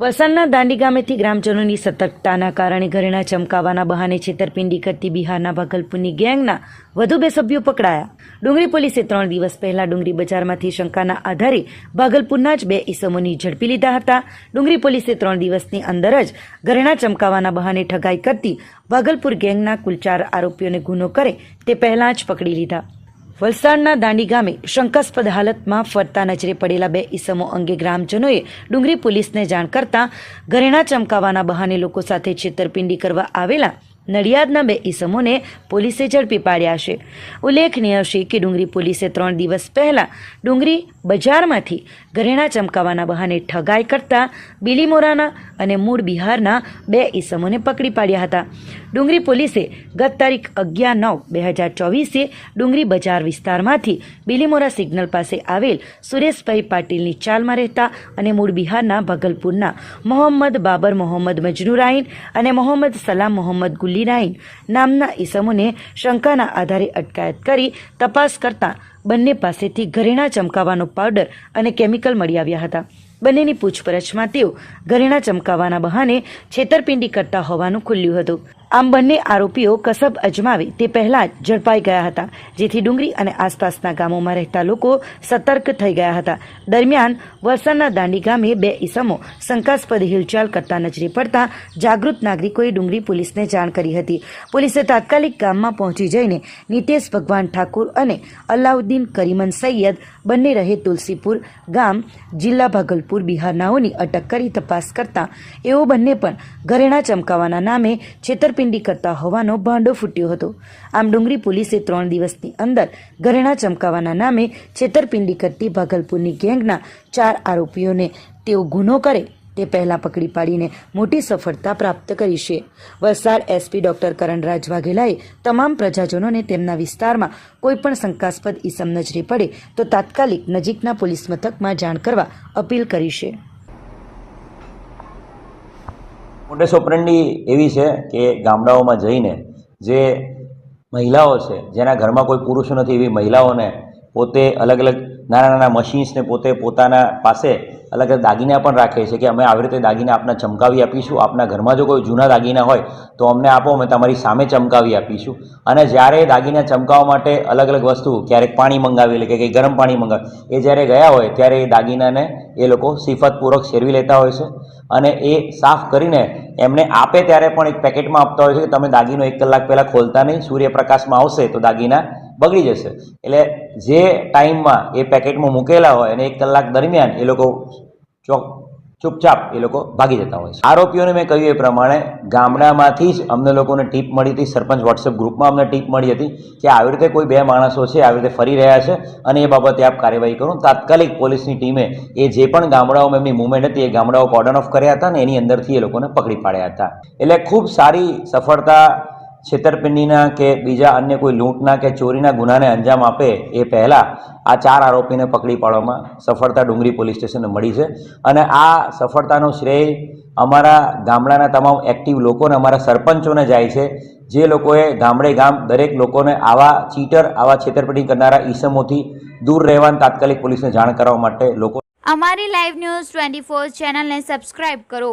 વલસાડના દાંડી ગામેથી ગ્રામજનોની સતર્કતાના કારણે ઘરેણા ચમકાવવાના બહાને છેતરપિંડી કરતી બિહારના ભાગલપુરની ગેંગના વધુ બે સભ્યો પકડાયા. ડુંગળી પોલીસે ત્રણ દિવસ પહેલા ડુંગળી બજારમાંથી શંકાના આધારે ભાગલપુરના જ બે ઈસમોની ઝડપી લીધા હતા. ડુંગળી પોલીસે ત્રણ દિવસની અંદર જ ઘરેણા ચમકાવવાના બહાને ઠગાઈ કરતી ભાગલપુર ગેંગના કુલ ચાર આરોપીઓને ગુનો કરે તે પહેલા જ પકડી લીધા. વલસાડના દાંડી ગામે શંકાસ્પદ હાલતમાં ફરતા નજરે પડેલા બે ઈસમો અંગે ગ્રામજનોએ ડુંગરી પોલીસને જાણ કરતા ઘરેણા ચમકાવવાના બહાને લોકો સાથે છેતરપિંડી કરવા આવેલા નડિયાદના બે ઇસમોને પોલીસે ઝડપી પાડ્યા છે. ઉલ્લેખનીય છે કે ડુંગરી પોલીસે ત્રણ દિવસ પહેલા ડુંગરી બજારમાંથી ઘરેણા ચમકાવવાના બહાને ઠગાઈ કરતા બિલીમોરાના અને મૂળ બિહારના બે ઈસમોને પકડી પાડ્યા હતા. ડુંગરી પોલીસે ગત તારીખ અગિયાર નવ બે હજાર ચોવીસે ડુંગરી બજાર વિસ્તારમાંથી બિલીમોરા સિગ્નલ પાસે આવેલ સુરેશભાઈ પાટીલની ચાલમાં રહેતા અને મૂળ બિહારના ભગલપુરના મોહમ્મદ બાબર, મોહમ્મદ મજનુરાઈન અને મોહમ્મદ સલામ, મોહમ્મદ ગુલ્લીરાઈન નામના ઈસમોને શંકાના આધારે અટકાયત કરી તપાસ કરતા બંને પાસેથી ઘરેણા ચમકાવવાનો પાવડર અને કેમિકલ મળી આવ્યા હતા. બંનેની પૂછપરછમાં તેઓ ઘરેણા ચમકાવવાના બહાને છેતરપિંડી કરતા હોવાનું ખુલ્યું હતું. આમ બંને આરોપીઓ કસબ અજમાવે તે પહેલા જ ઝડપાઈ ગયા હતા, જેથી ડુંગરી અને આસપાસના ગામોમાં રહેતા લોકો સતર્ક થઈ ગયા હતા. દરમિયાન વલસાડના દાંડી ગામે બે ઈસમો શંકાસ્પદ હિલચાલ કરતા નજરે પડતા જાગૃત નાગરિકોએ ડુંગરી પોલીસને જાણ કરી હતી. પોલીસે તાત્કાલિક ગામમાં પહોંચી જઈને નિતેશ ભગવાન ઠાકુર અને અલાઉદ્દીન કરીમન સૈયદ, બંને રહે તુલસીપુર ગામ, જિલ્લા ભાગલપુર બિહારનાઓની અટક કરી તપાસ કરતા, એઓ બંને પણ ઘરેણા ચમકાવવાના નામે છેતરપિંડી કરતા હોવાનો ભાંડો ફૂટ્યો હતો. આમ ડુંગરી પોલીસે ત્રણ દિવસની અંદર ઘરેણા ચમકાવવાના નામે છેતરપિંડી કરતી ભાગલપુરની ગેંગના ચાર આરોપીઓને તેઓ ગુનો કરે તે પહેલા પકડી પાડીને મોટી સફળતા પ્રાપ્ત કરી છે. વલસાડ એસપી ડોક્ટર કરણરાજ વાઘેલાએ તમામ પ્રજાજનોને તેમના વિસ્તારમાં કોઈપણ શંકાસ્પદ ઈસમ નજરે પડે તો તાત્કાલિક નજીકના પોલીસ મથકમાં જાણ કરવા અપીલ કરી છે. મોટે સોપરંડી એવી છે કે ગામડાઓમાં જઈને જે મહિલાઓ છે, જેના ઘરમાં કોઈ પુરુષ નથી, એવી મહિલાઓને પોતે અલગ અલગ નાના નાના મશીન્સને પોતે પોતાના પાસે અલગ અલગ દાગીના પણ રાખે છે કે અમે આવી રીતે દાગીના આપને ચમકાવી આપીશું. આપના ઘરમાં જો કોઈ જૂના દાગીના હોય તો અમને આપો, અમે તમારી સામે ચમકાવી આપીશું. અને જ્યારે દાગીના ચમકાવવા માટે અલગ અલગ વસ્તુ, ક્યારેક પાણી મંગાવી લે કે કંઈ ગરમ પાણી મંગાવે, એ જ્યારે ગયા હોય ત્યારે એ દાગીનાને એ લોકો સિફતપૂર્વક શેરવી લેતા હોય છે. અને એ સાફ કરીને એમને આપે ત્યારે પણ એક પેકેટમાં આપતા હોય છે કે તમે દાગીનો એક કલાક પહેલાં ખોલતા નહીં, સૂર્યપ્રકાશમાં આવશે તો દાગીના બગડી જશે. એટલે જે ટાઈમમાં એ પેકેટમાં મૂકેલા હોય અને એક કલાક દરમિયાન એ લોકો ચોક, ચૂપચાપ એ લોકો ભાગી જતા હોય છે. આરોપીઓને મેં કહ્યું એ પ્રમાણે ગામડામાંથી જ અમને લોકોને ટીપ મળી હતી. સરપંચ વોટ્સએપ ગ્રુપમાં અમને ટીપ મળી હતી કે આવી રીતે કોઈ બે માણસો છે, આવી રીતે ફરી રહ્યા છે અને એ બાબતે આપ કાર્યવાહી કરો. તાત્કાલિક પોલીસની ટીમે એ જે પણ ગામડાઓમાં એમની મુવમેન્ટ હતી એ ગામડાઓ કોર્ડન ઓફ કર્યા હતા ને એની અંદરથી એ લોકોને પકડી પાડ્યા હતા. એટલે ખૂબ સારી સફળતા છેતરપિંડીના કે બીજા અન્ય કોઈ લૂંટના કે ચોરીના ગુનાને અંજામ આપે એ પહેલાં આ ચાર આરોપીને પકડી પાડવામાં સફળતા ડુંગરી પોલીસ સ્ટેશને મળી છે. અને આ સફળતાનો શ્રેય અમારા ગામડાના તમામ એક્ટિવ લોકોને, અમારા સરપંચોને જાય છે. જે લોકોએ ગામડે ગામ દરેક લોકોને આવા ચીટર, આવા છેતરપિંડી કરનારા ઈસમોથી દૂર રહેવાની તાત્કાલિક પોલીસને જાણ કરવા માટે લોકો અમારી લાઈવ ન્યૂઝ ટ્વેન્ટી ફોર ચેનલને સબસ્ક્રાઇબ કરો.